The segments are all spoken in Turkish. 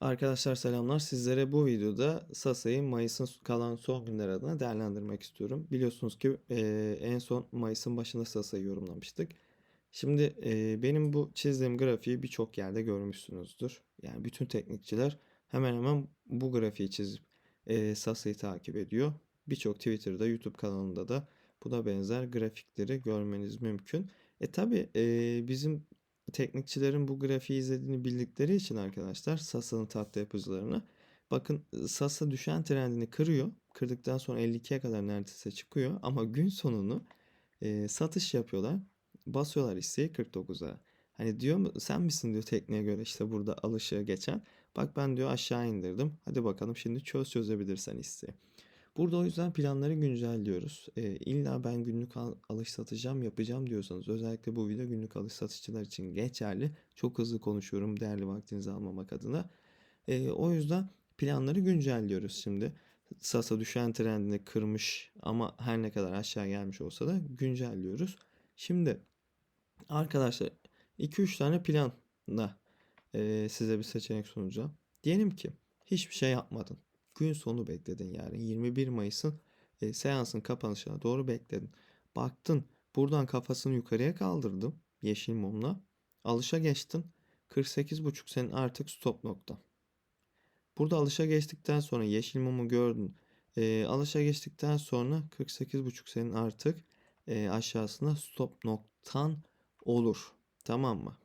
Arkadaşlar selamlar. Sizlere bu videoda Sasa'yı Mayıs'ın kalan son günleri adına değerlendirmek istiyorum. Biliyorsunuz ki eee, en son Mayıs'ın başında Sasa'yı yorumlamıştık. Şimdi eee, benim bu çizdiğim grafiği birçok yerde görmüşsünüzdür. Yani bütün teknikçiler hemen hemen bu grafiği çizip eee Sasa'yı takip ediyor. Birçok Twitter'da, YouTube kanalında da buna benzer grafikleri görmeniz mümkün. E tabi bizim teknikçilerin bu grafiği izlediğini bildikleri için arkadaşlar Sasa'nın tahta yapıcılarına bakın Sasa düşen trendini kırıyor. Kırdıktan sonra 52'ye kadar neredeyse çıkıyor ama gün sonunu e, satış yapıyorlar. Basıyorlar hisseyi 49'a. Hani diyor mu sen misin diyor tekniğe göre işte burada alışı geçen. Bak ben diyor aşağı indirdim. Hadi bakalım şimdi çöz çözebilirsen hisseyi. Burada o yüzden planları güncelliyoruz. E, illa ben günlük al- alış satacağım yapacağım diyorsanız özellikle bu video günlük alış satışçılar için geçerli. Çok hızlı konuşuyorum değerli vaktinizi almamak adına. E, o yüzden planları güncelliyoruz şimdi. Sasa düşen trendini kırmış ama her ne kadar aşağı gelmiş olsa da güncelliyoruz. Şimdi arkadaşlar 2-3 tane planla e, size bir seçenek sunacağım. Diyelim ki hiçbir şey yapmadın. Gün sonu bekledin yani 21 Mayıs'ın e, seansın kapanışına doğru bekledin. Baktın buradan kafasını yukarıya kaldırdın yeşil mumla. Alışa geçtin. 48.5 senin artık stop nokta. Burada alışa geçtikten sonra yeşil mumu gördün. E, alışa geçtikten sonra 48.5 senin artık e, aşağısında stop noktan olur. Tamam mı?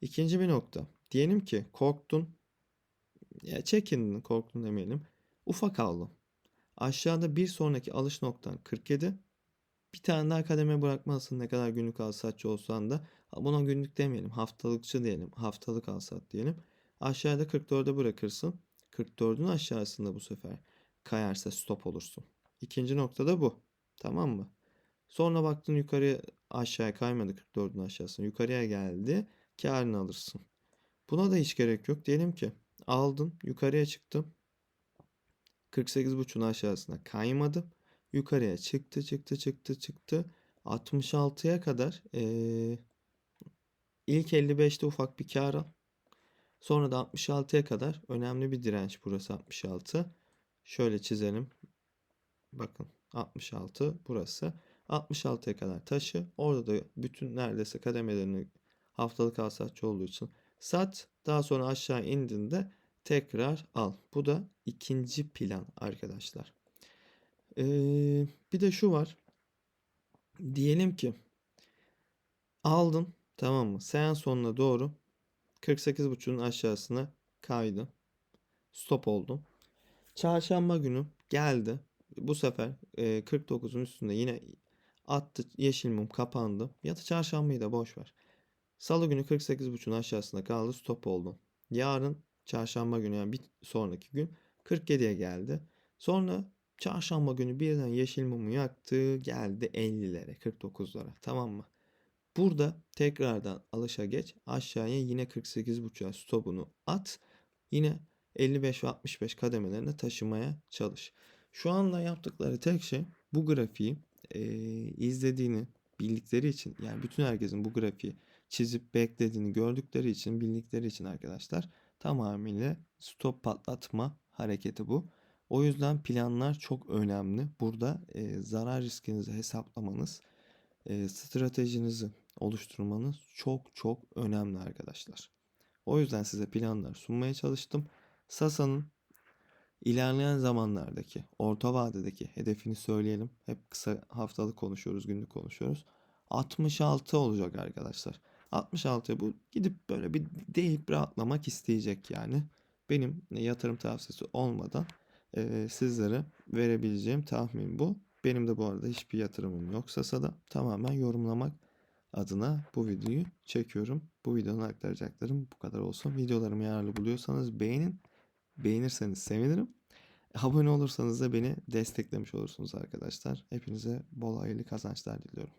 İkinci bir nokta. Diyelim ki korktun. Ya çekindin, korktun demeyelim. Ufak aldın. Aşağıda bir sonraki alış noktan 47. Bir tane daha kademe bırakmalısın ne kadar günlük alsatçı olsan da. Buna günlük demeyelim. Haftalıkçı diyelim. Haftalık alsat diyelim. Aşağıda 44'e bırakırsın. 44'ün aşağısında bu sefer kayarsa stop olursun. İkinci nokta da bu. Tamam mı? Sonra baktın yukarıya aşağıya kaymadı 44'ün aşağısına. Yukarıya geldi. Karını alırsın. Buna da hiç gerek yok. Diyelim ki aldın yukarıya çıktın. 48.5'un aşağısına kaymadı. Yukarıya çıktı çıktı çıktı çıktı. 66'ya kadar eee, ilk 55'te ufak bir kar al. Sonra da 66'ya kadar önemli bir direnç burası 66. Şöyle çizelim. Bakın 66 burası. 66'ya kadar taşı. Orada da bütün neredeyse kademelerini haftalık alsatçı olduğu için sat. Daha sonra aşağı indiğinde tekrar al. Bu da ikinci plan arkadaşlar. Ee, bir de şu var. Diyelim ki aldın tamam mı? Seans sonuna doğru 48.5'un aşağısına kaydı. Stop oldun. Çarşamba günü geldi. Bu sefer e, 49'un üstünde yine attı yeşil mum kapandı. Ya da çarşambayı da boş ver. Salı günü 48.5'un aşağısında kaldı stop oldu. Yarın çarşamba günü yani bir sonraki gün 47'ye geldi. Sonra çarşamba günü birden yeşil mumu yaktı geldi 50'lere 49'lara tamam mı? Burada tekrardan alışa geç aşağıya yine 48.5'a stopunu at. Yine 55 ve 65 kademelerine taşımaya çalış. Şu anda yaptıkları tek şey bu grafiği e, izlediğini bildikleri için yani bütün herkesin bu grafiği çizip beklediğini gördükleri için bildikleri için arkadaşlar tamamıyla stop patlatma hareketi bu. O yüzden planlar çok önemli. Burada e, zarar riskinizi hesaplamanız, e, stratejinizi oluşturmanız çok çok önemli arkadaşlar. O yüzden size planlar sunmaya çalıştım. Sasa'nın ilerleyen zamanlardaki, orta vadedeki hedefini söyleyelim. Hep kısa haftalık konuşuyoruz, günlük konuşuyoruz. 66 olacak arkadaşlar. 66'ya bu gidip böyle bir deyip rahatlamak isteyecek yani. Benim yatırım tavsiyesi olmadan e, sizlere verebileceğim tahmin bu. Benim de bu arada hiçbir yatırımım yok Sasa'da. Tamamen yorumlamak adına bu videoyu çekiyorum. Bu videonun aktaracaklarım bu kadar olsun. Videolarımı yararlı buluyorsanız beğenin. Beğenirseniz sevinirim. Abone olursanız da beni desteklemiş olursunuz arkadaşlar. Hepinize bol hayırlı kazançlar diliyorum.